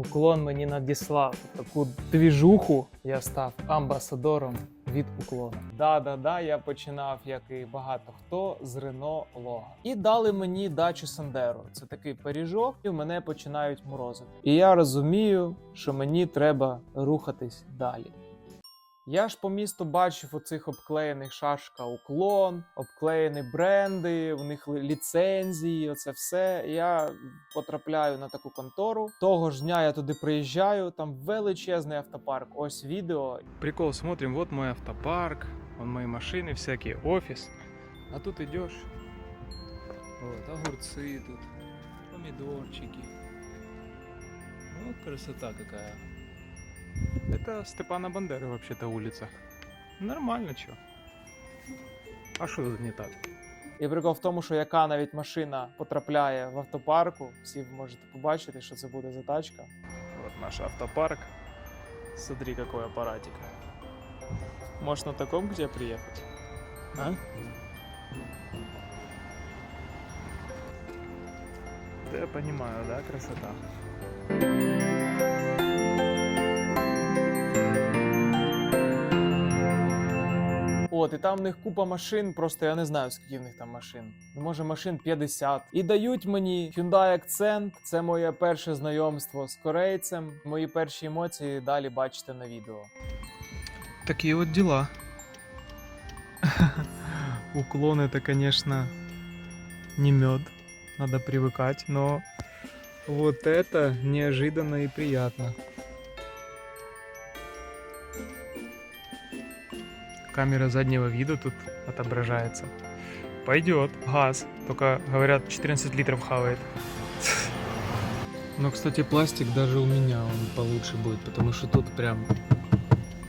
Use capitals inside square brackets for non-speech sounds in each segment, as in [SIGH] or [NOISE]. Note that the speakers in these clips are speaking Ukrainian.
Уклон мені надіслав таку двіжуху. Я став амбасадором від уклону. Да-да-да, я починав, як і багато хто, з Рено Лога. І дали мені дачу Сандеро. Це такий пиріжок, і в мене починають морозити. І я розумію, що мені треба рухатись далі. Я ж по місту бачив оцих обклеєних шашка уклон, обклеєні бренди, в них ліцензії, оце все. Я потрапляю на таку контору. Того ж дня я туди приїжджаю, там величезний автопарк. Ось відео. Прикол, смотрим, вот мой автопарк, вон мои машины, всякие, офис. А тут идешь, вот, огурцы тут, помидорчики. Вот красота какая. Это Степана Бандеры вообще-то улица. Нормально чё. А що тут не так? І прикол в тому, що яка навіть машина потрапляє в автопарку, всі ви можете побачити, що це буде за тачка. От наш автопарк. Смотри, какой аппаратик. Можешь на таком где приехать? А? Да я понимаю, да, красота. От, і там в них купа машин, просто я не знаю, скільки в них там машин. Ну, може, машин 50. І дають мені Hyundai Accent. Це моє перше знайомство з корейцем. Мої перші емоції далі бачите на відео. Такі от діла. [LAUGHS] Уклон это, конечно, не мед. Надо привыкать, но вот это неожиданно и приятно. Камера заднего вида тут отображается. Пойдет, газ. Только говорят, 14 литров хавает. Но, кстати, пластик даже у меня он получше будет, потому что тут прям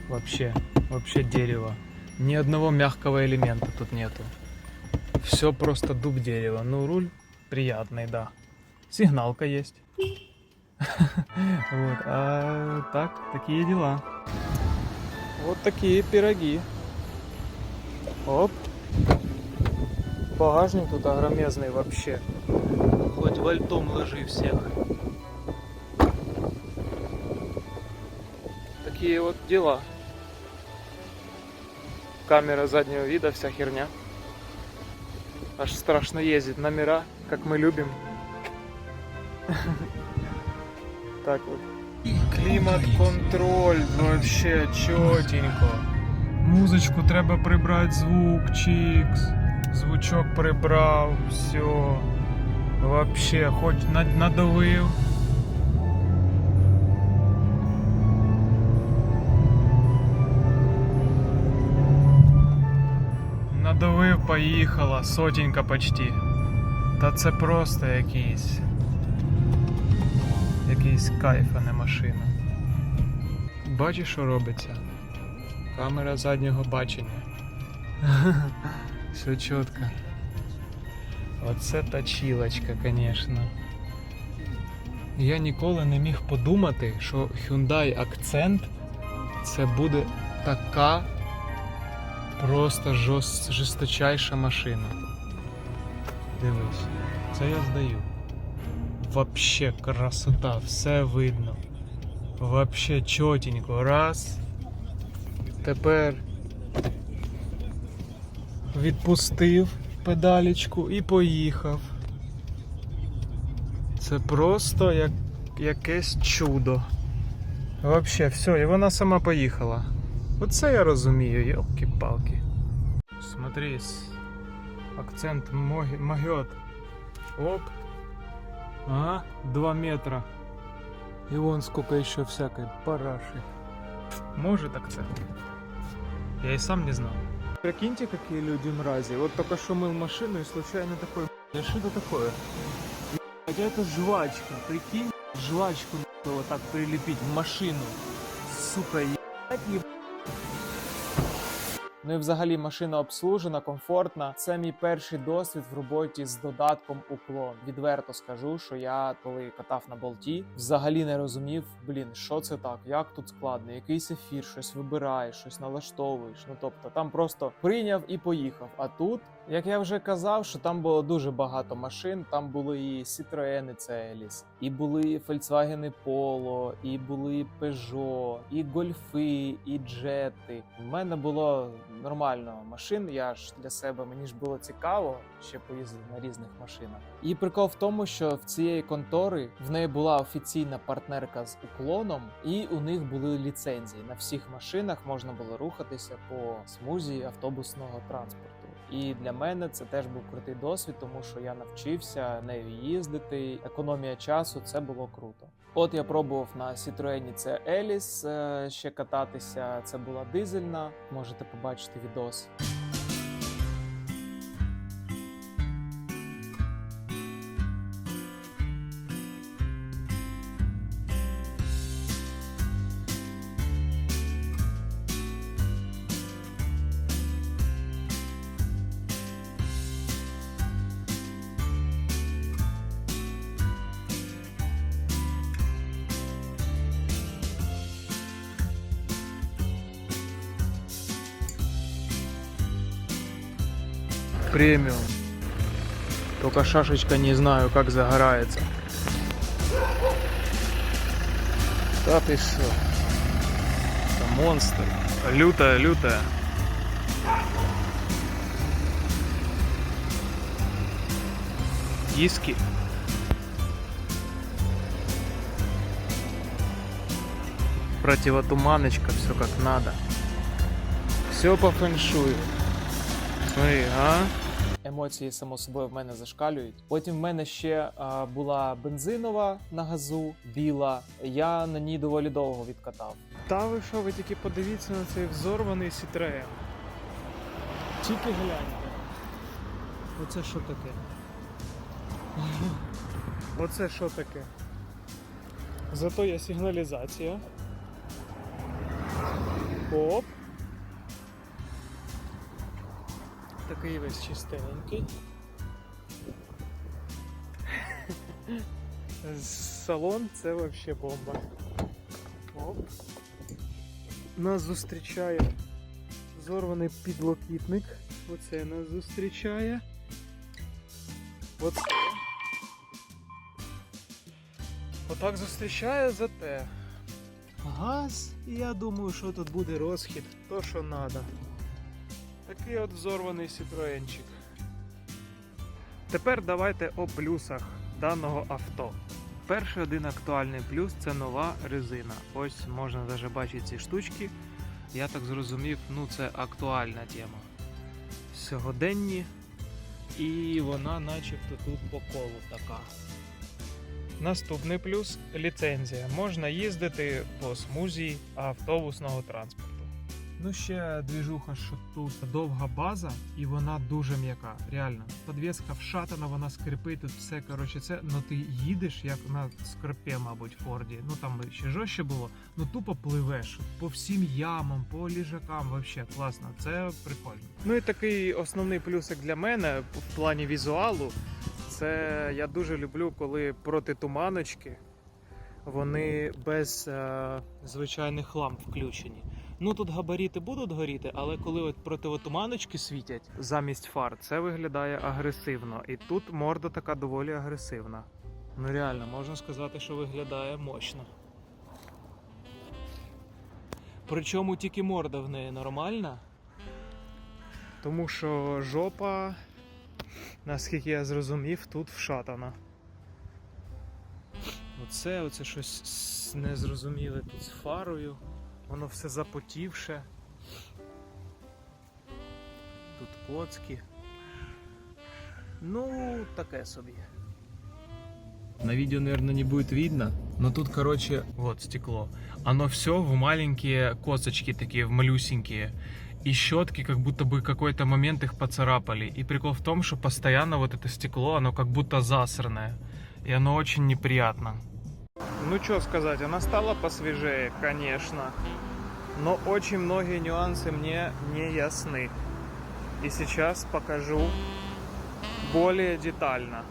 вообще, вообще дерево. Ни одного мягкого элемента тут нету. Все просто дуб дерева. Ну, руль приятный, да. Сигналка есть. [LAUGHS] Вот, а так, такие дела. Вот такие пироги. Оп. Багажник тут огромезный вообще. Хоть вальтом ложи всех. Такие вот дела. Камера заднего вида, вся херня. Аж страшно ездить. Номера, как мы любим. [LAUGHS] Так вот. Клімат-контроль вообще чотенько. Музичку треба прибрати звук, чікс. Звучок прибрав, все. Вообще, хоч надавив. Надавив, поїхала, сотенька почти. Та це просто якийсь. Якийсь кайф, а не машина. Бачиш, що робиться? Камера заднього бачення. Все чітко. Оце точилочка, звісно. Я ніколи не міг подумати, що Hyundai Accent це буде така просто жорст, жорсточайша машина. Дивись, це я здаю. Вообще красота, все видно. Вообще чотенько. Раз. Тепер відпустив педалічку і поїхав. Це просто як якесь чудо. Вообще, все, і вона сама поїхала. Оце я розумію, йолки-палки. Смотри, с- акцент могет. Оп. Ага, 2 метра. И вон сколько еще всякой параши. Может акцент. Я и сам не знал. Прикиньте, какие люди мрази. Вот только что мыл машину и случайно такой, да что это такое? Хотя это жвачка, прикинь, жвачку нахуй вот так прилепить в машину. Сука, ебать, ебать. Ну і взагалі машина обслужена, комфортна. Це мій перший досвід в роботі з додатком уклон. Відверто скажу, що я коли катав на болті, взагалі не розумів, блін, що це так, як тут складно, якийсь ефір, щось вибираєш, щось налаштовуєш. Ну тобто там просто прийняв і поїхав. А тут Як я вже казав, що там було дуже багато машин. Там були і Citroen Celis, і були Volkswagen Polo, і були Peugeot, і гольфи, і джети. У мене було нормально машин. Я ж для себе мені ж було цікаво ще поїздити на різних машинах. І прикол в тому, що в цієї контори в неї була офіційна партнерка з уклоном, і у них були ліцензії. На всіх машинах можна було рухатися по смузі автобусного транспорту. І для мене це теж був крутий досвід, тому що я навчився нею їздити. Економія часу це було круто. От я пробував на Citroen це Еліс е, ще кататися. Це була дизельна. Можете побачити відос. Премиум. Только шашечка не знаю, как загорается. Да ты что? Это монстр. Лютая, лютая. Диски. Противотуманочка, все как надо. Все по фэншую. Смотри, а? Емоції, само собою, в мене зашкалюють. Потім в мене ще а, була бензинова на газу, біла. Я на ній доволі довго відкатав. Та ви що, ви тільки подивіться на цей взорваний Citroen. Тільки гляньте. Оце що таке? [LAUGHS] Оце що таке? Зато є сигналізація. Оп. Такий весь чистенький. Салон це вообще бомба. Оп. Нас зустрічає зорваний підлокітник. Оце нас зустрічає. Оце. Отак зустрічає за те. Газ, і я думаю, що тут буде розхід, то що треба. Такий от взорваний сітроенчик. Тепер давайте о плюсах даного авто. Перший один актуальний плюс це нова резина. Ось можна навіть бачити ці штучки. Я так зрозумів, ну це актуальна тема. Сьогоденні. І вона начебто тут по колу така. Наступний плюс ліцензія. Можна їздити по смузі автобусного транспорту. Ну, ще двіжуха, що тут довга база, і вона дуже м'яка. Реально. Подвеска вшатана, вона скрипить, тут все коротше це. Ну ти їдеш як на скрипі, мабуть, Форді. Ну там ще жорстче було. Ну тупо пливеш по всім ямам, по ліжакам. Вообще класно. Це прикольно. Ну і такий основний плюсик для мене в плані візуалу. Це я дуже люблю, коли проти туманочки вони без е, звичайних ламп включені. Ну тут габаріти будуть горіти, але коли от противотуманочки світять замість фар, це виглядає агресивно. І тут морда така доволі агресивна. Ну реально, можна сказати, що виглядає мощно. Причому тільки морда в неї нормальна. Тому що жопа, наскільки я зрозумів, тут вшатана. Оце, оце щось незрозуміле тут з фарою. Воно все запотівше. Тут коцки. Ну, таке собі. На видео, наверное, не будет видно, но тут, короче, вот стекло. Оно все в маленькие косточки такие, в малюсенькие. И щетки, как будто бы какой-то момент их поцарапали. И прикол в том, что постоянно вот это стекло, оно как будто засранное. И оно очень неприятно. Ну что сказать, она стала посвежее, конечно. Но очень многие нюансы мне не ясны. И сейчас покажу более детально.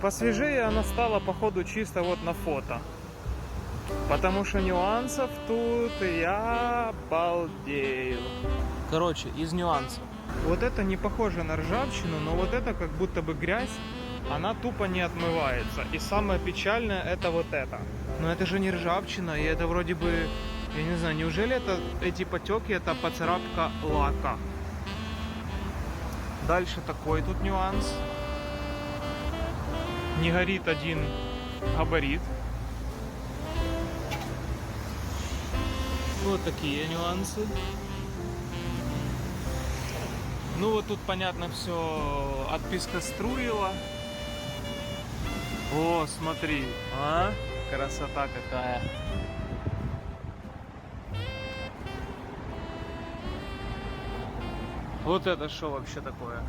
Посвежее она стала, походу, чисто вот на фото. Потому что нюансов тут я балдею. Короче, из нюансов. Вот это не похоже на ржавчину, но вот это как будто бы грязь, она тупо не отмывается. И самое печальное это вот это. Но это же не ржавчина, и это вроде бы, я не знаю, неужели это эти потеки, это поцарапка лака? Дальше такой тут нюанс. Не горит один габарит. Вот такие нюансы. Ну вот тут понятно все отписка струила. О, смотри, а? Красота какая. Вот это что вообще такое?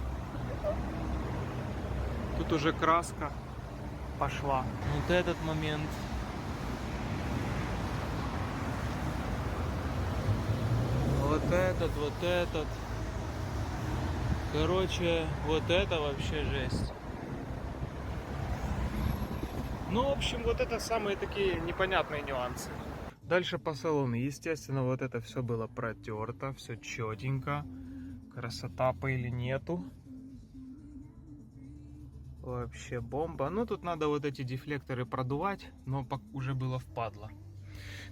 Тут уже краска пошла. Вот этот момент. Вот этот, вот этот. Короче, вот это вообще жесть. Ну, в общем, вот это самые такие непонятные нюансы. Дальше по салону. Естественно, вот это все было протерто, все четенько. Красота пыли нету. Вообще бомба. Ну, тут надо вот эти дефлекторы продувать, но уже было впадло.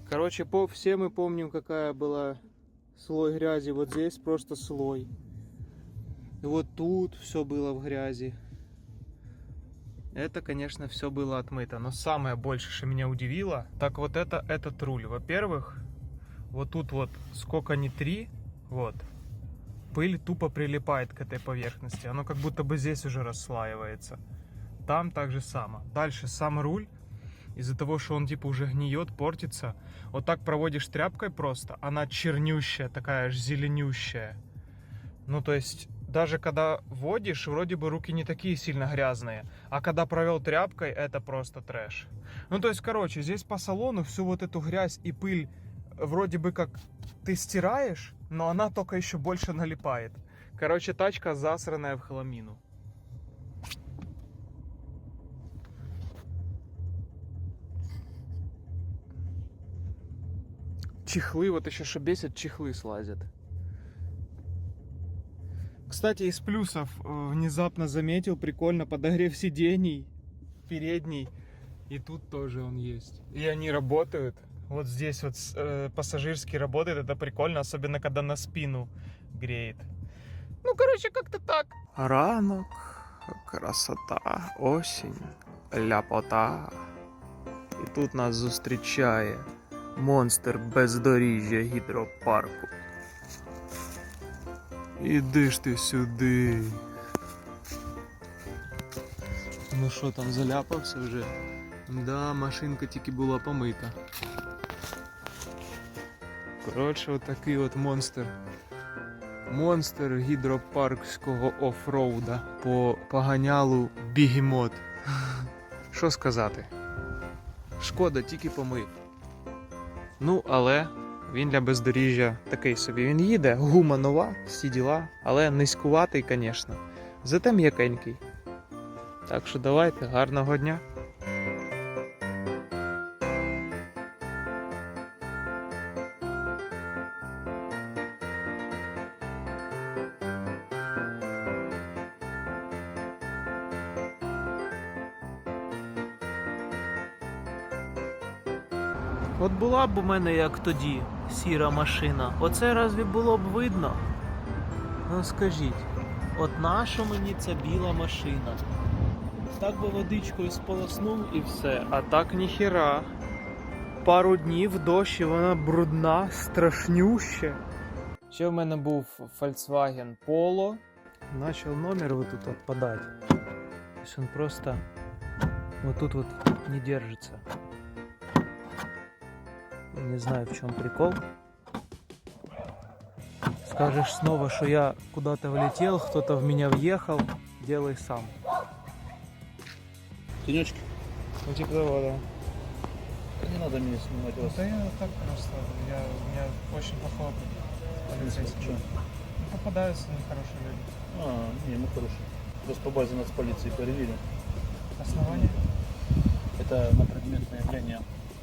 Короче, по, все мы помним, какая была слой грязи. Вот здесь просто слой. И вот тут все было в грязи. Это, конечно, все было отмыто. Но самое больше, что меня удивило, так вот это этот руль. Во-первых, вот тут вот сколько ни три, вот, пыль тупо прилипает к этой поверхности. Оно как будто бы здесь уже расслаивается. Там так же само. Дальше сам руль, из-за того, что он типа уже гниет, портится, вот так проводишь тряпкой просто, она чернющая, такая аж зеленющая. Ну, то есть, даже когда водишь, вроде бы руки не такие сильно грязные. А когда провел тряпкой, это просто трэш. Ну, то есть, короче, здесь по салону всю вот эту грязь и пыль вроде бы как ты стираешь, но она только еще больше налипает. Короче, тачка засранная в хламину. Чехлы, вот еще что бесит, чехлы слазят. Кстати, из плюсов э, внезапно заметил, прикольно, подогрев сидений передний. И тут тоже он есть. И они работают. Вот здесь вот с- э, пассажирский работает, это прикольно, особенно когда на спину греет. Ну, короче, как-то так. Ранок, красота, осінь, ляпота. І тут нас зустрічає монстр бездоріжжя гідропарку. Іди ж ти сюди. Ну що там, заляпався вже? Да, машинка тільки була помита. Коротше, отакий от монстр. Монстр гідропаркського офроуда по поганялу бігемот. Що сказати? Шкода, тільки помив. Ну, але він для бездоріжжя такий собі. Він їде, гума нова, всі діла, але низькуватий, звісно. Зате м'якенький. Так що давайте, гарного дня. От була б у мене як тоді сіра машина, оце разві було б видно? Ну скажіть, от наша мені ця біла машина. Так би водичкою сполоснув і все. А так ніхіра. Пару днів дощ і вона брудна, страшнюща. Ще в мене був Volkswagen Polo. Начал номер вот тут отпадать. То есть он просто вот тут вот не держится. Не знаю, в чем прикол. Скажешь снова, что я куда-то влетел, кто-то в меня въехал, делай сам. Тенечки, Ну, типа того, да. не надо меня снимать вас. Да я так просто, я, у меня очень полицейский. Чё? Ну, попадаются нехорошие люди. А, не, мы хорошие. Вас по базе нас полиции проверили. Основания? Это на предмет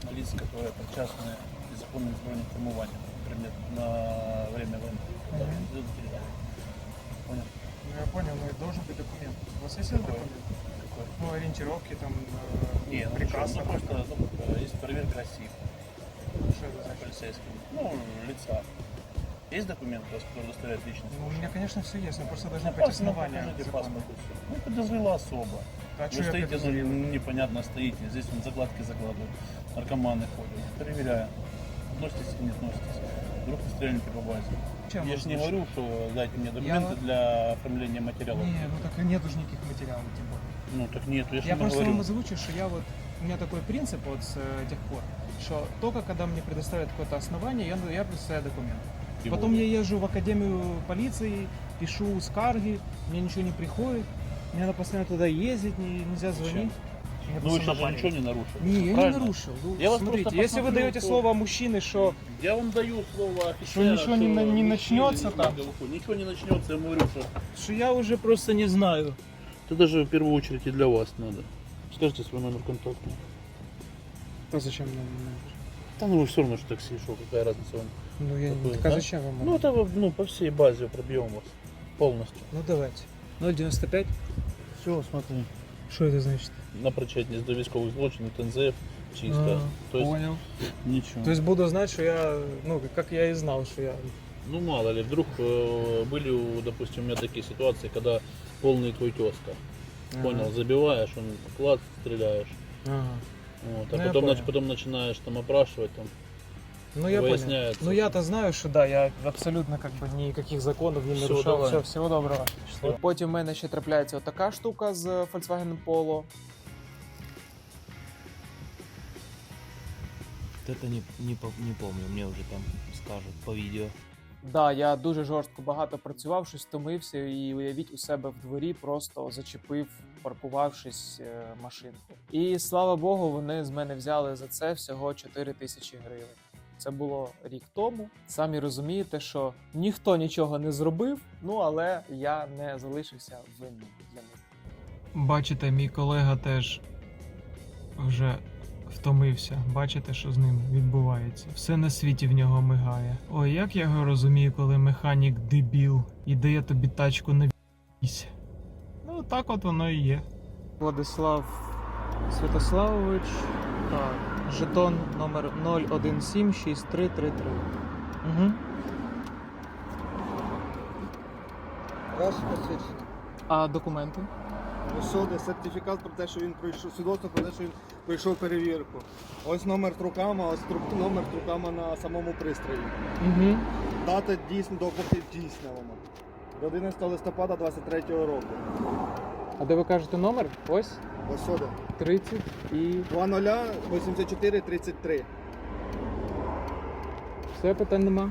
выявления лиц, которые причастны к незаконным збройным формуванням. Предмет на время войны. Да, передача. понял. Ну я понял, но должен быть документ. У вас есть Какой? документ? Какой? Ну, ориентировки там, э, Не, ну, приказ. ну просто ну, есть проверка СИФ Что это значит? полицейским. Ну, лица. Есть документ, который удостоверяет личность? Ну, у меня, конечно, все есть, но просто быть Паспорт, ну, паспорт и всё. Ну, подозрела особо. А Вы стоите, подозреваю? непонятно стоите, здесь вон закладки закладывают, наркоманы ходят. Проверяю, относитесь или не относитесь. Вдруг вы стреляете по базе. Чем я же не говорю, что дайте мне документы Я- для оформления материалов. Не, ну так нету же никаких материалов, тем более. Ну так нет, я же Я не просто говорю. вам озвучу, что я вот, у меня такой принцип вот с э, тех пор, что только когда мне предоставят какое-то основание, я, я предоставляю документ. И Потом я езжу в академию полиции, пишу скарги, мне ничего не приходит, мне надо постоянно туда ездить, не- нельзя звонить. Мне Ну вы сейчас же ничего не нарушили. Не, я не правильно? нарушил. Ну, Я вас смотрите, просто если вы посмотрю даете по- слово мужчины, что Я вам даю слово офицера, Что ничего не на- не начнется не там? Ничего не начнется, я ему говорю, что Що я вже просто не знаю. это даже в первую очередь и для вас надо. Скажите свой номер контакта. то зачем нам? Да ну вы все равно, что такси шел, какая разница вам. Ну я Какой, так а да? зачем вам? Ну это ну, по всей базе пробьем вас полностью. Ну давайте. 0,95? Все, смотри. Что это значит? На причетність до військових злочинів, ТНЗФ, чисто. А, То есть Понял. ничего. То есть буду знать, что я, ну, как я и знал, что я... Ну мало ли, вдруг э, были, у- допустим, у меня такие ситуации, когда полный твой тезка. Понял, забиваешь, он клад стреляешь. Ага. Вот, а Ну, я потом, нач- понял. потом начинаешь там опрашивать, там, Ну я понял. выясняется. Ну я-то знаю, що да, я абсолютно как бы никаких законів не Всё, нарушав. давай. Все, всього доброго. Потім в мене ще трапляється отака штука з Volkswagen Polo. Вот это не, не, по- не помню, мне уже там скажут по видео. Да, я дуже жорстко багато працював, щось втомився, і уявіть у себе в дворі просто зачепив, паркувавшись е, машинку. І слава Богу, вони з мене взяли за це всього 4 тисячі гривень. Це було рік тому. Самі розумієте, що ніхто нічого не зробив, ну але я не залишився винним для них. Бачите, мій колега теж вже втомився. Бачите, що з ним відбувається. Все на світі в нього мигає. Ой, як я його розумію, коли механік дебіл і дає тобі тачку на вісь. Ну, так от воно і є. Владислав Святославович. Так, жетон номер 0176333. Угу. Ваше посвідчення. А документи? Де сертифікат про те, що він пройшов, свідоцтво про те, що він пройшов перевірку. Ось номер трукама, ось тру- номер трукама на самому пристрої. Угу. Дата дійсно доповідь дійсна воно. До 11 листопада 23 року. А де ви кажете номер? Ось Ось сюди. 30 і 84 33. все питань нема.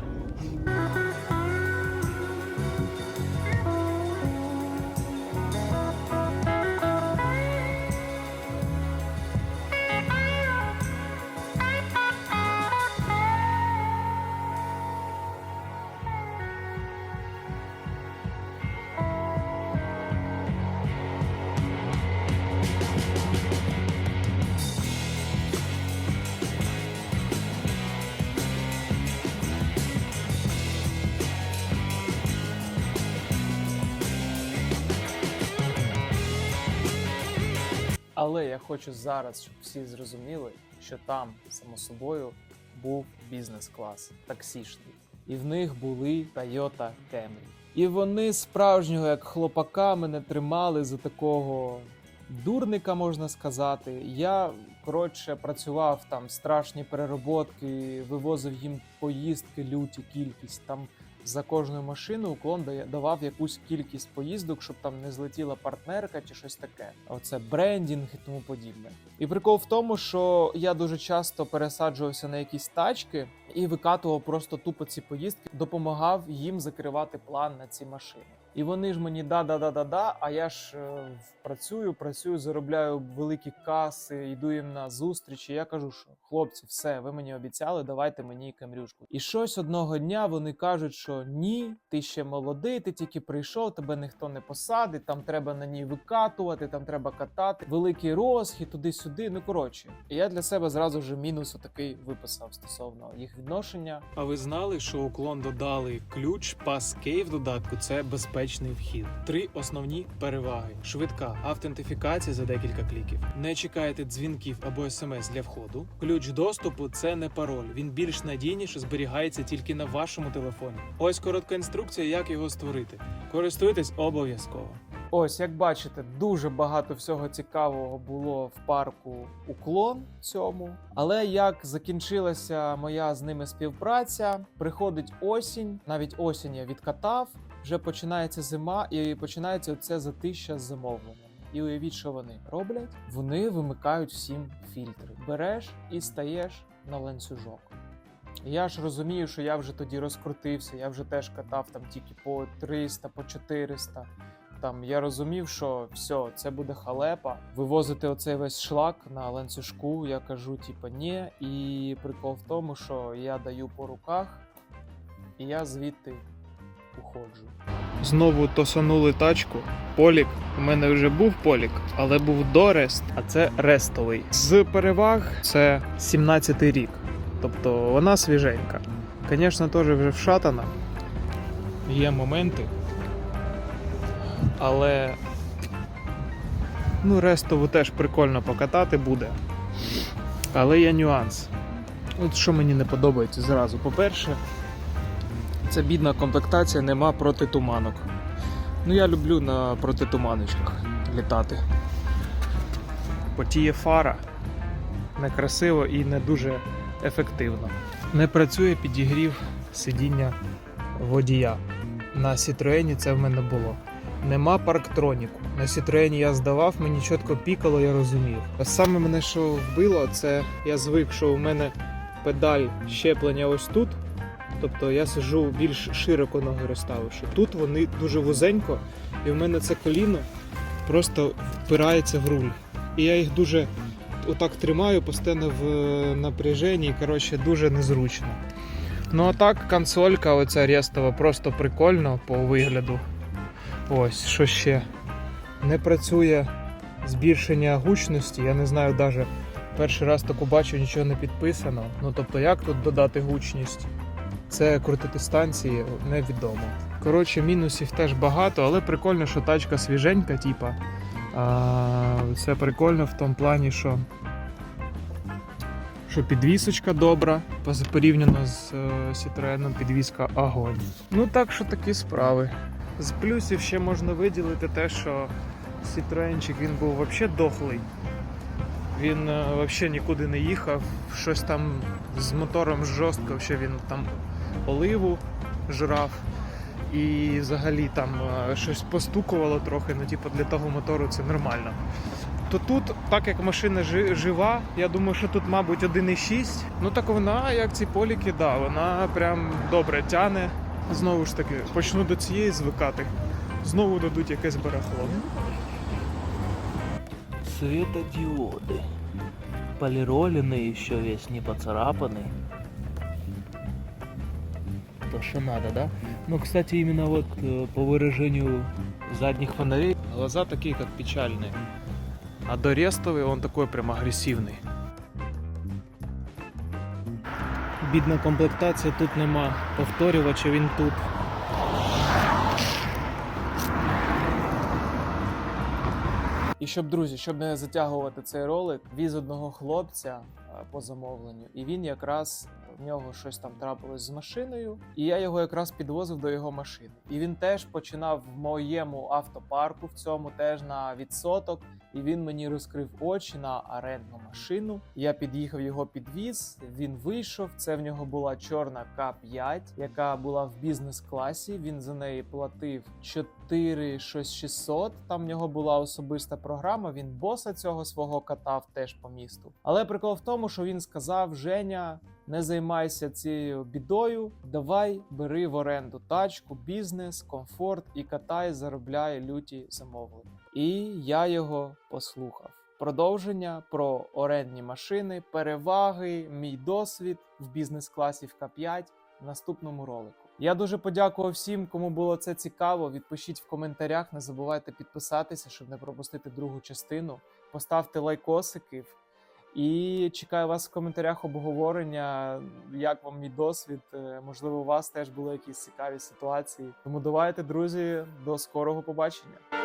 Але я хочу зараз, щоб всі зрозуміли, що там, само собою, був бізнес-клас таксішний. І в них були Toyota Camry. І вони справжнього як хлопака мене тримали за такого дурника, можна сказати. Я коротше працював там страшні перероботки, вивозив їм поїздки, люті кількість там. За кожну машину уклон давав якусь кількість поїздок, щоб там не злетіла партнерка чи щось таке. Оце брендінг і тому подібне. І прикол в тому, що я дуже часто пересаджувався на якісь тачки і викатував просто тупо ці поїздки, допомагав їм закривати план на ці машини. І вони ж мені да-да-да-да-да, а я ж е, працюю, працюю, заробляю великі каси, йду їм на зустрічі. Я кажу, що хлопці, все, ви мені обіцяли, давайте мені камрюшку. І щось одного дня вони кажуть, що ні, ти ще молодий, ти тільки прийшов, тебе ніхто не посадить, там треба на ній викатувати, там треба катати, великий розхід, туди-сюди. Ну коротше, і я для себе зразу вже мінус отакий виписав стосовно їх відношення. А ви знали, що уклон додали ключ Passkey в додатку це безпечний вхід. Три основні переваги: швидка автентифікація за декілька кліків. Не чекаєте дзвінків або смс для входу. Ключ доступу це не пароль. Він більш надійніше зберігається тільки на вашому телефоні. Ось коротка інструкція, як його створити. Користуйтесь обов'язково. Ось, як бачите, дуже багато всього цікавого було в парку уклон цьому. Але як закінчилася моя з ними співпраця, приходить осінь, навіть осінь я відкатав. Вже починається зима, і починається це затища з замовленнями. І уявіть, що вони роблять. Вони вимикають всім фільтри. Береш і стаєш на ланцюжок. Я ж розумію, що я вже тоді розкрутився, я вже теж катав там тільки по 300, по 400. Там я розумів, що все, це буде халепа. Вивозити оцей весь шлак на ланцюжку. Я кажу, типа, ні. І прикол в тому, що я даю по руках, і я звідти уходжу. Знову тосанули тачку. Полік. У мене вже був полік, але був дорест, а це рестовий. З переваг це 17-й рік. Тобто вона свіженька. Звісно, теж вже вшатана. Є моменти. Але. Ну, рестову теж прикольно покатати буде. Але є нюанс. От що мені не подобається зразу. По-перше, це бідна комплектація, нема протитуманок. Ну я люблю на протитуманочках літати. Потіє фара. Некрасиво і не дуже ефективно. Не працює підігрів сидіння водія. На Citroen це в мене було. Нема парктроніку. На Citroen я здавав, мені чітко пікало, я розумів. А саме мене що вбило, це я звик, що у мене педаль щеплення ось тут. Тобто я сиджу більш широко ноги розставивши. Тут вони дуже вузенько, і в мене це коліно просто впирається в руль. І я їх дуже отак тримаю, постійно в е, напряженні, і коротше дуже незручно. Ну а так, консолька, оця рестова, просто прикольно по вигляду. Ось, що ще. Не працює збільшення гучності, я не знаю навіть. Перший раз таку бачу, нічого не підписано. Ну тобто, як тут додати гучність? Це крутити станції невідомо. Коротше, мінусів теж багато, але прикольно, що тачка свіженька, типа. Це прикольно в тому плані, що, що підвісочка добра, порівняно з е, Citroen підвіска огонь. Ну так що такі справи. З плюсів ще можна виділити те, що Citroenчик він був взагалі дохлий. Він е, взагалі нікуди не їхав, щось там з мотором жорстко, що він там оливу жрав. І взагалі там е, щось постукувало трохи, ну типу для того мотору це нормально. То тут, так як машина жива, я думаю, що тут, мабуть, 1,6. Ну так вона, як ці поліки, да, вона прям добре тяне. Знову ж таки, почну до цієї звикати. Знову дадуть якесь барахло. Светодиоды. Полированный еще весь не поцарапанный. То, что надо, да? Ну, кстати, именно вот э, по выражению задних фонарей Глаза такие, как печальные. А до рестовый он такой прям агрессивный. Бідна комплектація, тут нема повторювача, він тут. І щоб, друзі, щоб не затягувати цей ролик, віз одного хлопця е, по замовленню, і він якраз нього щось там трапилось з машиною, і я його якраз підвозив до його машини. І він теж починав в моєму автопарку, в цьому теж на відсоток. І він мені розкрив очі на орендну машину. Я під'їхав його підвіз. Він вийшов. Це в нього була чорна К5, яка була в бізнес-класі. Він за неї платив 4 щось 600. Там в нього була особиста програма. Він боса цього свого катав теж по місту. Але прикол в тому, що він сказав: Женя, Не займайся цією бідою. Давай бери в оренду тачку, бізнес, комфорт і катай, заробляй люті замовлення. І я його послухав. Продовження про орендні машини, переваги, мій досвід в бізнес-класі в К5 в наступному ролику. Я дуже подякував всім, кому було це цікаво. Відпишіть в коментарях. Не забувайте підписатися, щоб не пропустити другу частину. Поставте лайкосики. І чекаю вас в коментарях обговорення, як вам мій досвід. Е, Можливо, у вас теж були якісь цікаві ситуації. Тому давайте, друзі, до скорого побачення.